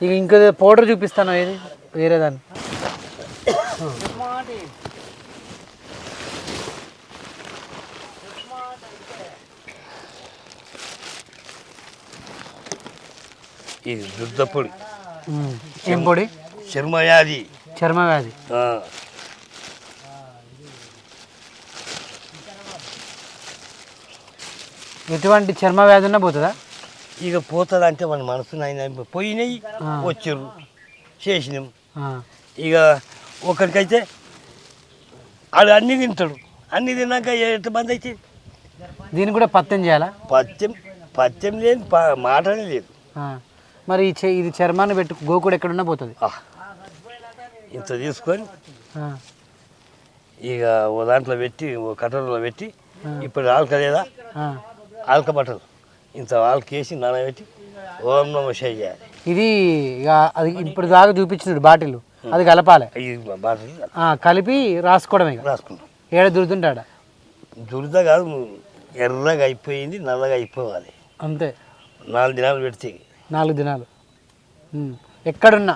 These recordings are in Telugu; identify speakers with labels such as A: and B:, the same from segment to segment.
A: ఇక ఇంకో పౌడర్ చూపిస్తాను ఏది? వేరే దాన్ని.
B: ఇది
A: ఉమ్. ఏం పొడి?
B: చర్మవ్యాధి
A: చర్మ వ్యాధి.
B: ఆ,
A: ఎటువంటి చర్మ వ్యాధి ఉన్నా పోతుందా?
B: ఇక పోతుంది అంటే మన మనసు ఆయన పోయినాయి వచ్చారు. చేసినాం. ఇక ఒకరికైతే ఆడు అన్ని తింటాడు. అన్ని తిన్నాక ఎంత మంది అయితే?
A: దీన్ని కూడా పత్యం చేయాలా?
B: పత్యం పత్యం లేదు మాటనే లేదు.
A: మరి ఇది చర్మాన్ని పెట్టు గోకుడు ఎక్కడున్నా పోతుంది.
B: ఇంత తీసుకొని. ఇక ఓ దాంట్లో పెట్టి ఓ కటోరలో పెట్టి ఇప్పుడు ఆల్క లేదా. ఆల్క బట్టలు ఇంత ఆల్క వేసి నానబెట్టి ఓం నమ శివాయ చేయాలి
A: ఇది ఇక అది ఇప్పుడు దాకా చూపించినాడు బాటిల్. అది కలపాలి.
B: బాటలు
A: ఆ, కలిపి రాసుకోవడమే ఇక.
B: రాసుకుంటాం.
A: ఏడ దురుతుంటాడ
B: దురద కాదు ఎర్రగా అయిపోయింది నల్లగా అయిపోవాలి.
A: అంతే.
B: నాలుగు దినాలు పెడితే.
A: నాలుగు దినాలు. ఉమ్. ఎక్కడున్నా?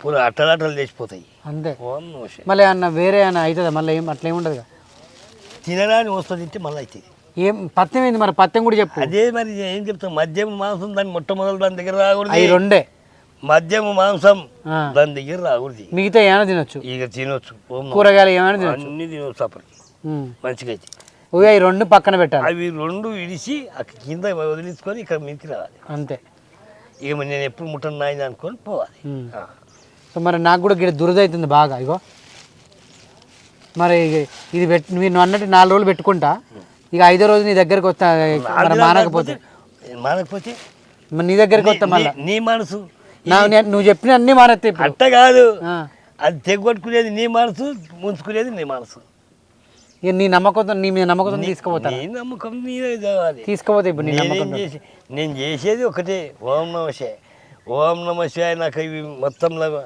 B: పూర అట్టలట్టలు తెచ్చిపోతాయి.
A: అంతే.
B: ఓం నమ శివాయ
A: మళ్ళీ అన్న వేరే అన్న అవుతుందా? మళ్ళీ ఏం అట్లా ఏముండదు
B: తినడానికి వస్తుంది తింటే మళ్ళీ అవుతుంది.
A: ఏం పత్యం ఏంది మరి? పత్యం కూడా చెప్పు.
B: అదే మరి ఏం చెప్తాం మద్యం మాంసం దాని మొట్టమొదటి దాని దగ్గర రాకూడదు.
A: అవి రెండే.
B: మద్యం మాంసం. దాని దగ్గర రాకూడదు.
A: మిగతా ఏమైనా తినొచ్చు.
B: ఇక తినొచ్చు.
A: కూరగాయలు ఏమైనా తినొచ్చు.
B: అన్ని తినొచ్చు అప్పటి
A: ఉమ్.
B: మంచిగా
A: అవి రెండు పక్కన పెట్టాలి.
B: అవి రెండు ఇడిచి అక్కడ కింద వదిలించుకొని ఇక్కడ మీదకి రావాలి.
A: అంతే.
B: ఇక నేను ఎప్పుడు ముట్టను నాయన అనుకొని పోవాలి.
A: సో మరి నాకు కూడా గిడ దురద అవుతుంది బాగా ఇగో. మరి ఇది పెట్ మీరు నువ్వు అన్నట్టు నాలుగు రోజులు పెట్టుకుంటా. ఇక ఐదో రోజు నీ దగ్గరకు వస్తా మానకపోతే.
B: మానకపోతే
A: నీ దగ్గరికి వస్తా మళ్ళా.
B: నీ- మనసు.
A: నువ్వు చెప్పిన అన్ని ఇప్పుడు.
B: అట్ట కాదు. అది తెగొట్టుకునేది నీ మనసు ముంచుకునేది నీ మనసు.
A: ఇక నీ నమ్మకంతో నీ మీద నమ్మకంతో తీసుకుపోతా
B: నీ నమ్మకం నీదే కావాలి.
A: తీసుకుపోతే ఇప్పుడు నీ
B: నేనేం
A: నమ్మకం
B: చేసి నేను చేసేది ఒకటే. ఓం నమ శివాయ. ఓం నమ శివాయ నాకు ఇవి మొత్తంలో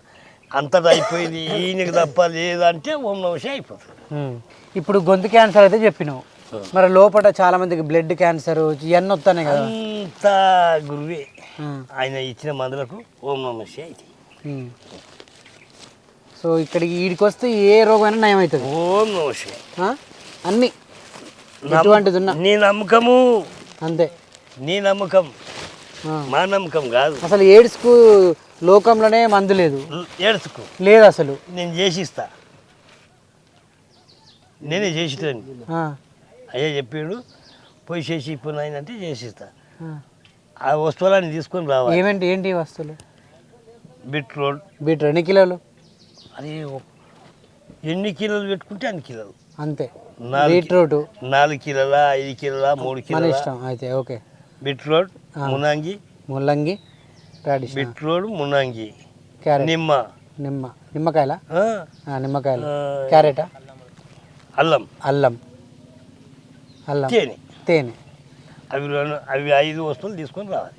B: అంతటా అయిపోయింది. ఈయనకి తప్ప లేదంటే ఓం నమ శివాయ అయిపోతుంది.
A: ఇప్పుడు గొంతు క్యాన్సర్ అయితే చెప్పినావు. మరి లోపల చాలా మందికి బ్లడ్ క్యాన్సర్ ఇవన్నీ వస్తున్నాయి కదా.
B: అంత గురువే.
A: ఉమ్.
B: ఆయన ఇచ్చిన మందులకు ఓం నమ అయితే.
A: సో ఇక్కడికి వీడికి వస్తే ఏ రోగమైనా నయం అవుతుంది
B: ఓం నమ?
A: అన్ని. ఎటువంటిది ఉన్నా
B: నీ నమ్మకము.
A: అంతే.
B: నీ నమ్మకం. మా నమ్మకం కాదు.
A: అసలు ఎయిడ్స్కు లోకంలోనే మందు లేదు.
B: ఏడుచుకో
A: లేదు అసలు.
B: నేను చేసిస్తా. నేనే
A: ఆ,
B: అయ్యా చెప్పాడు పోయి చేసి ఇప్పుడు అంటే చేసిస్తా.
A: ఆ.
B: వస్తువులన్నీ తీసుకొని రావాలి.
A: ఏమేంటి ఏంటి వస్తువులు?
B: బీట్రూట్.
A: బీటర్ ఎన్ని కిలోలు?
B: అది ఎన్ని కిలోలు పెట్టుకుంటే అన్ని కిలోలు.
A: అంతే. బీట్రూట్.
B: నాలుగు కిలోల ఐదు కిలోల మూడు కిలోల.
A: ఇష్టం అయితే ఓకే.
B: బీట్రూట్ మునంగి.
A: ముల్లంగి
B: బీట్రూట్ మునంగి.
A: క్యారెట్.
B: నిమ్మ.
A: నిమ్మ. నిమ్మకాయల? నిమ్మకాయలు. క్యారెటా?
B: అల్లం.
A: అల్లం. అల్లం.
B: తేనె.
A: తేనె.
B: అవి అవి ఐదు వస్తువులు తీసుకొని రావాలి.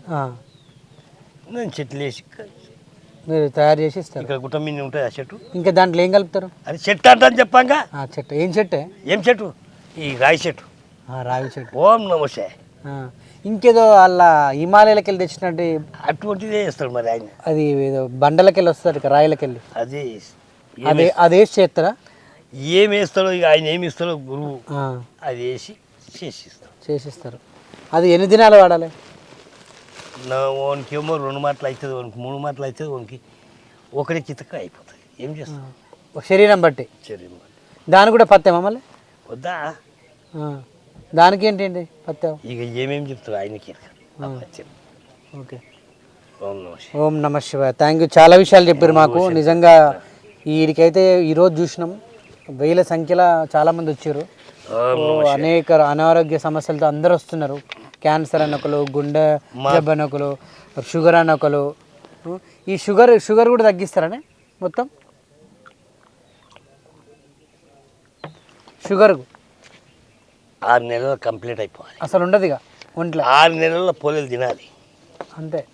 B: నేను చెట్లు వేసి
A: మీరు తయారు చేసి ఇస్తారు.
B: ఇక్కడ గుట్ట మీద ఉంటుంది ఆ చెట్టు.
A: ఇంకా దాంట్లో ఏం కలుపుతారు?
B: అది చెట్టు అంటాను చెప్పాక
A: ఆ చెట్టు. ఏం చెట్టే?
B: ఏం చెట్టు? ఈ రాయి చెట్టు.
A: రావి చెట్టు.
B: ఓం నమస్తే
A: ఇంకేదో అలా హిమాలయాలకు వెళ్ళి తెచ్చినట్టు
B: అటువంటిదే వేస్తాడు మరి ఆయన.
A: అది ఏదో బండలకి వెళ్ళి వస్తారు రాయలకి వెళ్ళి
B: అదే
A: అదే అదేసి చేస్తారా?
B: ఏం వేస్తాడో ఇక ఆయన ఏమి ఇస్తాడో గురువు అది వేసి చేసిస్తాడు
A: చేసిస్తారు. అది ఎన్ని దినాలు వాడాలి?
B: నా వానికి ఏమో రెండు మాటలు అవుతుంది వానికి మూడు మాటలు అవుతుంది వానికి ఒకరి కితక అయిపోతుంది. ఏం చేస్తాం
A: శరీరం బట్టి.
B: సరే
A: దానికి కూడా పత్యమా మళ్ళీ?
B: వద్దా?
A: దానికి ఏంటండి పత్యం?
B: ఇక ఏమేమి చెప్తాడు ఆయనకి.
A: ఓకే.
B: ఓం
A: నమ శివాయ. థ్యాంక్ యూ చాలా విషయాలు చెప్పారు మాకు. నిజంగా వీడికైతే ఈరోజు చూసినాం. వేల సంఖ్యలో చాలామంది వచ్చారు. అనేక అనారోగ్య సమస్యలతో అందరూ వస్తున్నారు. క్యాన్సర్ అని ఒకరు గుండె జబ్బు అని ఒకరు షుగర్ అని ఒకరు. ఈ షుగర్ షుగర్ కూడా తగ్గిస్తారనే మొత్తం? షుగర్.
B: ఆరు నెలలు కంప్లీట్ అయిపోవాలి.
A: అసలు ఉండదు ఇక ఒంట్లో?
B: ఆరు నెలల్లో పోలేలు తినాలి.
A: అంతే.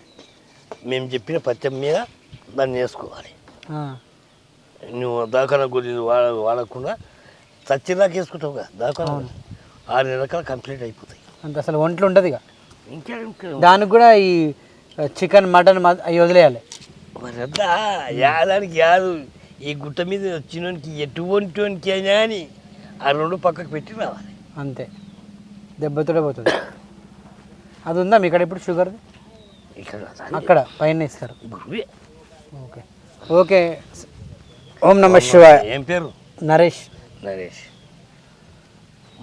B: మేము చెప్పిన పత్యం మీద దాన్ని వేసుకోవాలి. నువ్వు దాకాన గురించి వాడ వాడకుండా చచ్చిరాక వేసుకుంటావు కదా దాకాన ఆరు నెలల కంప్లీట్ అయిపోతాయి.
A: అంత అసలు ఒంట్లో ఉండదు ఇక
B: ఇంకా
A: దానికి కూడా ఈ చికెన్ మటన్ అవి వదిలేయాలి.
B: మరద్దా యాదానికి కాదు ఈ గుట్ట మీద వచ్చినోనికి ఎటువంటికి అయినా అని ఆ రెండు పక్కకు పెట్టి రావాలి.
A: అంతే. దెబ్బతోనే పోతుంది. అది ఉందా మీ ఇక్కడ ఇప్పుడు షుగర్
B: ఇక్కడ
A: అక్కడ పైన ఇస్తారు. ఓకే. ఓకే. ఓం నమ శివాయ.
B: ఏం పేరు?
A: నరేష్.
B: నరేష్.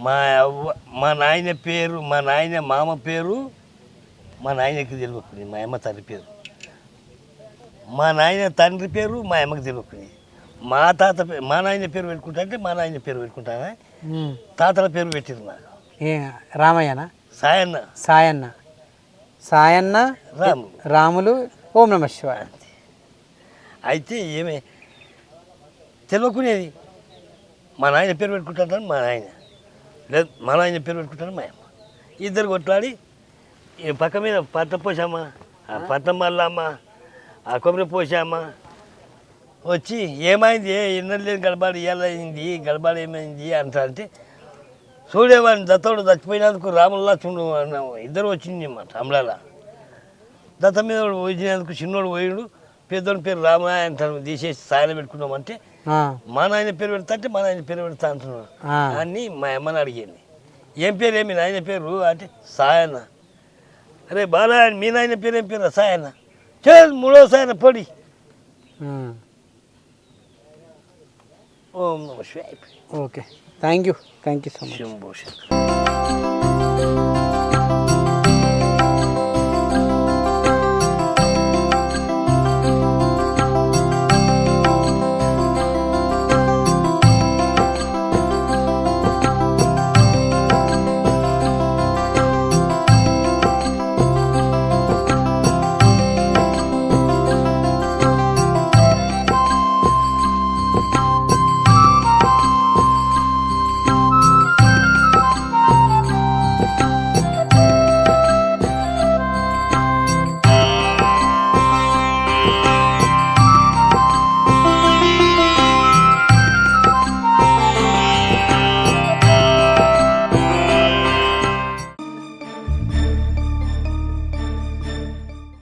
B: మా అవ్వ మా నాయన పేరు మా నాయన మామ పేరు మా నాయనకి తెలియకుంది మా అమ్మ తండ్రి పేరు. మా నాయన తండ్రి పేరు మా అమ్మకి తెలియకుంది మా తాత మా నాయన పేరు పెట్టుకుంటా అంటే మా నాయన పేరు పెట్టుకుంటానా. తాతల పేరు పెట్టిరు నాకు.
A: రామయ్యనా?
B: సాయన్న.
A: సాయన్న. సాయన్న
B: రాము
A: రాములు ఓం నమ శివాయ.
B: అయితే ఏమే తెలియకునేది. మా నాయన పేరు పెట్టుకుంటాను మా నాయన లేదు మా నాయన పేరు పెట్టుకుంటాను మా అమ్మ. ఇద్దరు కొట్లాడి ఈ పక్క మీద పత్త పోసామా ఆ పత్తం మల్లమ్మ ఆ కొబ్బరి పోసామా వచ్చి ఏమైంది? ఎన్నో లేదు గడబాడు అయింది గడబాడు ఏమైంది అంటా అంటే చూడేవాడిని దత్తోడు చచ్చిపోయినందుకు రాముల్లా చూడు అన్నాము ఇద్దరు వచ్చింది అన్నమాట అమలాల. దత్త మీద పోయినందుకు చిన్నోడు పోయిడు. పెద్దోడి పేరు రామాయ అంటారు తీసేసి సాయన పెట్టుకున్నామంటే మా నాయన పేరు పెడతా అంటే మా నాయన పేరు పెడతా అంటున్నాడు.
A: ఆ.
B: అని మా అమ్మని అడిగింది. ఏం పేరు ఏమి? నాయన పేరు అంటే సాయన అరే బాలా మీ నాయన పేరు ఏం పేరు సాయన చల్ మూడో సాయన పొడి. ఓం నమ
A: okay. Thank you thank you so much
B: Shambho Shankar.